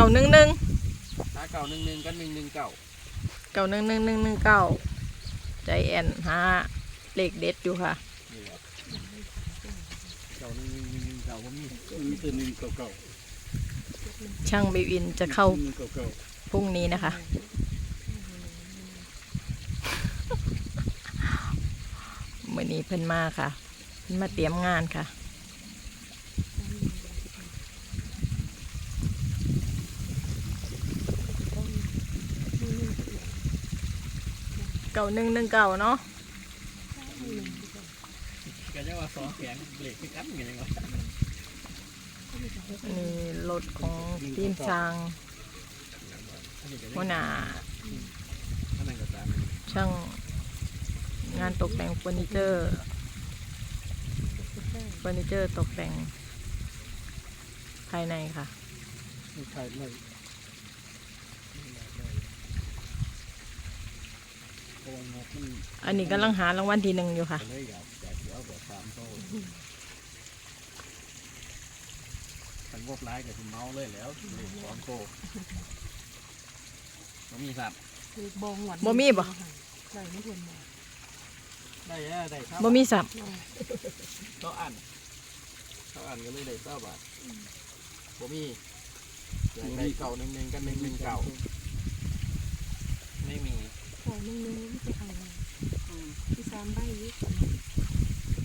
เก่าหนึ่งหนึ่งหาเก่าหนึ่งหนึ่งกันหนึ่งหนึ่งเก่าเก่าหนึ่งหนึ่งหนึ่งหนึ่งเก้าใจแอนหาเลขเด็ดอยู่ค่ะนี่ครับเก่าหนึ่งหนึ่งหนึ่งหนึ่งเก่าก็มีมีแต่หนึ่งเก่าช่างบิวอินจะๆเข้าหนึ่งเก่าพรุ่งนี้นะคะมื่อนี้เพิ่นมาค่ะ เพิ่นมาเตรียมงานค่ะ ก่าหนึ่งหนึ่งเก่าเนาะก็จะว่าสองแขงเบรกคือกันไงวะอันนี้รถของทีมสร้างหัวหน้าช่างงานตกแต่งเฟอร์นิเจอร์เฟอร์นิเจอร์ตกแต่งภายในค่ะไม่ใช่เลย เพราะว่างบมันอันนี้กำลังหารางวัลที่หนึ่งอยู่ค่ะเลยอยากอยากจะเอาแบบสามโซ่ทั้งงบร้ายกับคุณเมาเลยแล้วเลยสองโซ่บ่มีสัตว์คือบองหวานบ่มีบ่ ใส่ไม่เพิ่นบ่ได้แล้วได้ครับบ่มีสับเขาอ่านเขาอ่านก็เลยได้เก้าบาทบ่มีอยากได้เก่าหนึ่งหนึ่งกันหนึ่งหนึ่งเก่าไม่มี ขอนึงนึงไม่ไปเอาเลยที่สามใบยี่สิบ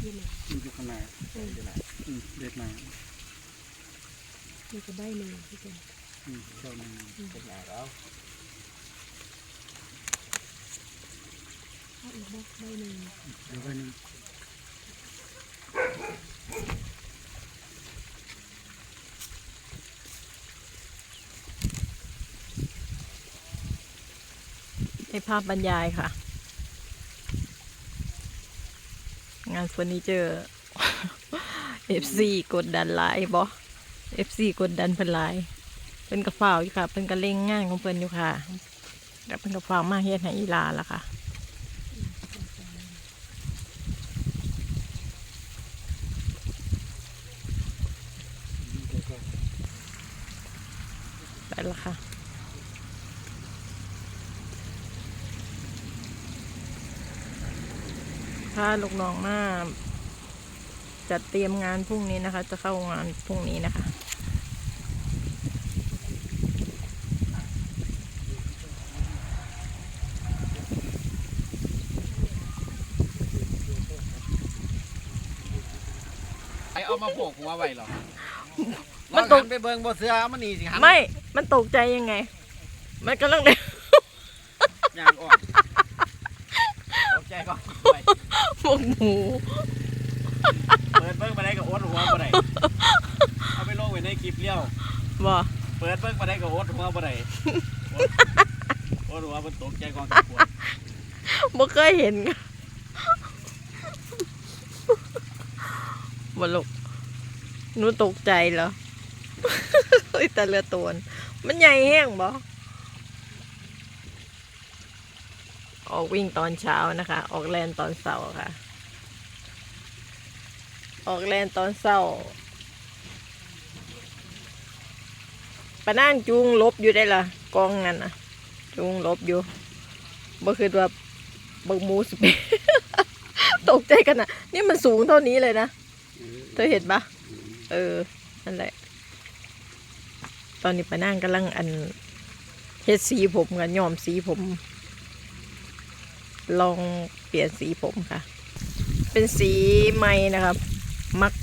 ยี่เลยมันอยู่ข้างในใช่ไหมอืมเด็ดมามีกระใบหนึ่งที่เป็นอืมเจ้าหนึ่งเป็นไงแล้วถ้าอีกบ่ใบหนึ่ง เดี๋ยวไปหนึ่ง ให้ภาพบรรยายค่ะ งานเฟอร์นิเจอร์ FC กดดันหลายบอ FC กดดันเพิ่นหลายเป็นกระเฝ้าอยู่ค่ะเป็นกระเล่งงานของเพิ่นอยู่ค่ะแล้วเป็นกระเฝ้ามากเฮ็ดให้อีลาละค่ะ เดี๋ยวก็ ไปละค่ะ ถ้าลูกน้องมาจัดเตรียมงานพรุ่งนี้นะคะ จะเข้างานพรุ่งนี้นะคะไอเอามาโผกหัวไว้หรอมันตกหัไปเบิ่งบ่เสือมันหนีสิหันไม่ มันตกใจยังไง มันกำลังเดิน ยางอ่อนตกใจก่อนไป พวกหมู เปิดเบิ่งมาได้กับโอ๊ตหัวบ่ได้เอาไปลงไว้ในคลิปเลี้ยว บ่เปิดเบิ่งมาได้กับโอ๊ตหัวบ่ได้โอ๊ตหัวมันตกใจก่อนปวดบ่เคยเห็นค่ะบ่ลูกหนูตกใจเหรอเฮ้ยแต่เรือตัวน่ะมันใหญ่แห้งบ่ ออกวิ่งตอนเช้านะคะ ออกแลนตอนเสาร์ค่ะ ออกแลนตอนเสาร์ปะนั่งจูงลบอยู่ได้ละกองนั่นน่ะจูงลบอยู่บ่คือว่าบักมูสเปตกใจกันอะนี่มันสูงเท่านี้เลยนะเธอเห็นปะเออนั่นแหละ ตอนนี้ปะนั่งกำลังอันเฮ็ดสีผมกันยอมสีผม ลองเปลี่ยนสีผมค่ะ เป็นสีใหม่นะครับ มัก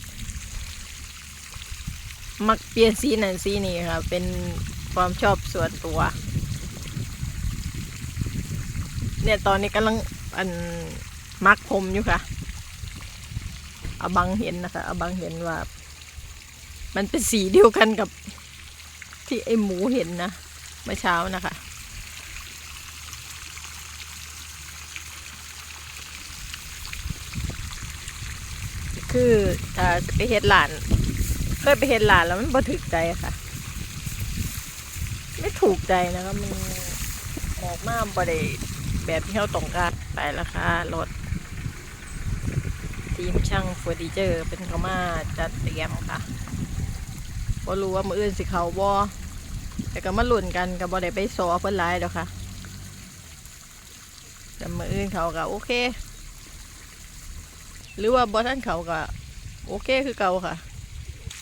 มักเปลี่ยนสีนั่นสีนี้ค่ะ เป็นความชอบส่วนตัว เนี่ยตอนนี้กำลังอันมักผมอยู่ค่ะอาบังเห็นนะคะอาบังเห็นว่า มันเป็นสีเดียวกันกับที่ไอหมูเห็นนะเมื่อเช้านะคะ คืออ่าไปเฮ็ดหลาน เคยไปเฮ็ดหลานแล้วมันบ่ถูกใจค่ะ ไม่ถูกใจนะคะมันออกมาบ่ได้แบบที่เราต้องการไปแล้วค่ะรถทีมช่างเฟอร์นิเจอร์เป็นเขามาจัดเตรียมค่ะบ่รู้ว่ามืออื่นสิเขาบ่แต่ก็มาลุ่นกันกับบอได้ไปสอเพิ่นหลายดอกค่ะแต่มืออื่นเขาก็โอเค หรือว่าบอท่านเขาก็ โอเคคือเก่าค่ะ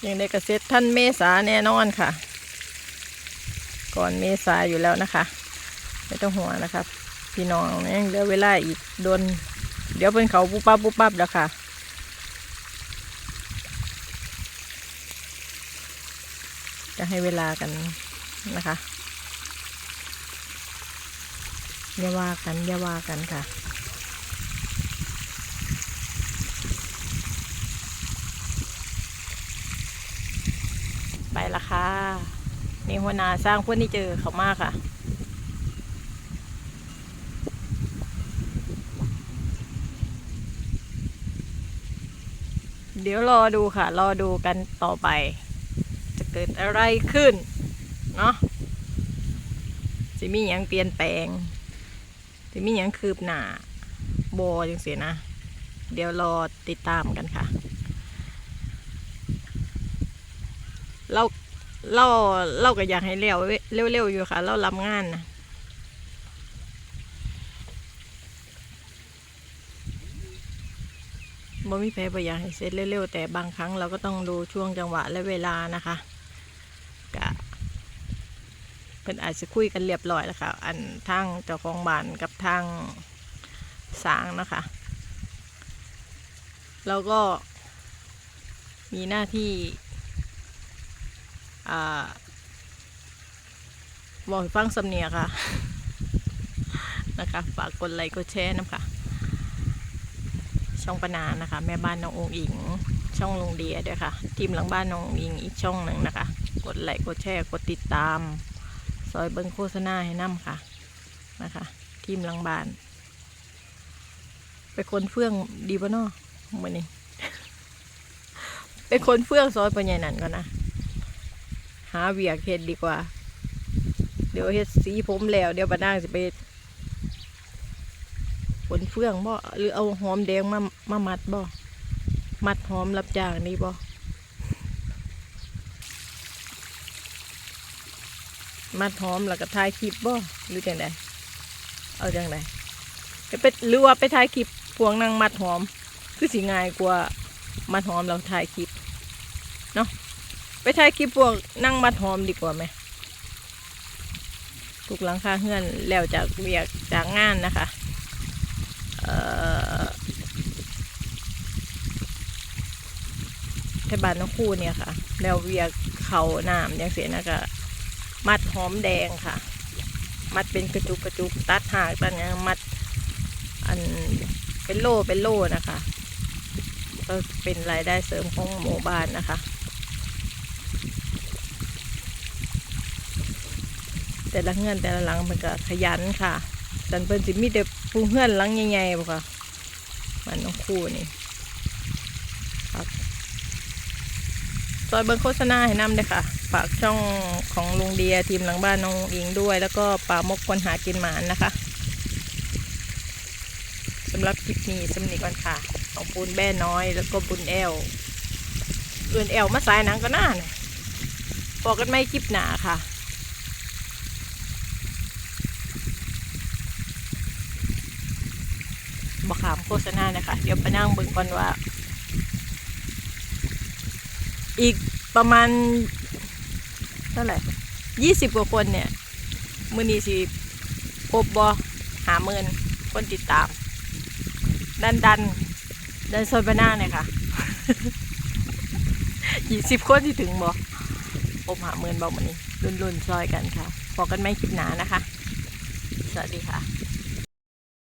อยังได้กระเซ็ตท่านเมษาแน่นอนค่ะ ก่อนเมษาอยู่แล้วนะคะ ไม่ต้องห่วงนะครับ พี่น้องยังเหลือเวลาอีกโดน เดี๋ยวเป็นเขาปุ๊บปั๊บปุ๊บปั๊บแล้วค่ะจะให้เวลากันนะคะอย่าว่ากันอย่าว่ากันค่ะ ไปละค่ะนี่หัวนาสร้างพื่อนที่เจอเขามากค่ะ เดี๋ยวรอดูค่ะ รอดูกันต่อไป จะเกิดอะไรขึ้น เนาะจะมีอย่างเปลี่ยนแปลงจะมีอย่างคืบหน้าโบจังเสียนะ เดี๋ยวรอติดตามกันค่ะ เราเราเราก็อยากให้เร็วเร็วๆอยู่ค่ะ เรารับงานนะบ่มีแพ้บ่อยากให้เสร็จเร็วๆแต่บางครั้งเราก็ต้องดูช่วงจังหวะและเวลานะคะกะเพิ่นอาจจะคุยกันเรียบร้อยแล้วค่ะ อันทางเจ้าของบ้านกับทางสางนะคะเราก็มีหน้าที่ อ่าบอกฟังสำเนียงค่ะ นะคะ ฝากกดไลค์กดแชร์นะคะช่องปนานะคะ แม่บ้านน้ององอิง ช่องลงเดียด้วยค่ะ ทีมหลังบ้านน้องอิงอีกช่องหนึ่งนะคะ กดไลค์กดแชร์กดติดตาม ซอยเบิ้งโฆษณาให้น้ำค่ะนะคะ ทีมหลังบ้าน ไปคนเฟื่องดีปะเนาะมือนี้ไปคนเฟื่องซอยปัญญานันก่อนนะ หาเวียกเฮ็ดดีกว่า เดี๋ยวเฮ็ดสีผมแล้ว เดี๋ยวปานางจะไปผลเฟื่องบ่หรือเอาหอมแดงมามามัดบ่มัดหอมรับจ้างนี่บ่มัดหอมแล้วก็ถ่ายคลิปบ่หรือจังไดเอาจังไดไปหรือว่าไปถ่ายคลิปพวงนางมัดหอม คือสิง่ายกว่ามัดหอมเราถ่ายคลิปเนาะ ไปถ่ายคลิปพวกนั่งมัดหอมดีกว่าไหมถูกหลังคาเฮือนแล้วจากเวียกจากงานนะคะเที่บ้านน้องคู่เนี่ยค่ะ แล้วเวียกเขาน้ำอย่างเสียนะก็มัดหอมแดงค่ะ มัดเป็นกระจุกกระจุกตัดหากตัดอย่างมัดอันเป็นโล่เป็นโล่นะคะ ก็เป็นรายได้เสริมของหมู่บ้านนะคะ แต่ละเงื่อนแต่ละหลังมันก็ขยันค่ะสันเปิ้นสิมีแต่ปูเงื่อนหลังใหญ่ๆบ่ค่ะมันน้องคู่นี่ครับซอยเบิ้งโฆษณาให้นำด้วยค่ะฝากช่องของลุงเดียทีมหลังบ้านน้องอิงด้วย แล้วก็ป่ามกคนหากินหมานนะคะสำหรับคลิปนี้สำนีก่อนค่ะ ของปูนแบ่น้อยแล้วก็บุญแอลเอื่นแอลมาสายหนังก็น่าเนี่ยพอกันไม่คลิปหนาค่ะ บอกขามโฆษณานะคะ เดี๋ยวไปนั่งเบิ่งก่อนว่า อีกประมาณ เท่าไหร่ยี่สิบกว่าคนเนี่ย มือนี้สิคบบอหาเมินคนติดตาม ดันดันดันโซนบาน่าเนี่ยค่ะยี่สิบคนที่ถึงบอผมหาเมินบอกมันนี้รุนรุนซอยกันค่ะพอกันไม่คลิปหนานะคะ สวัสดีค่ะ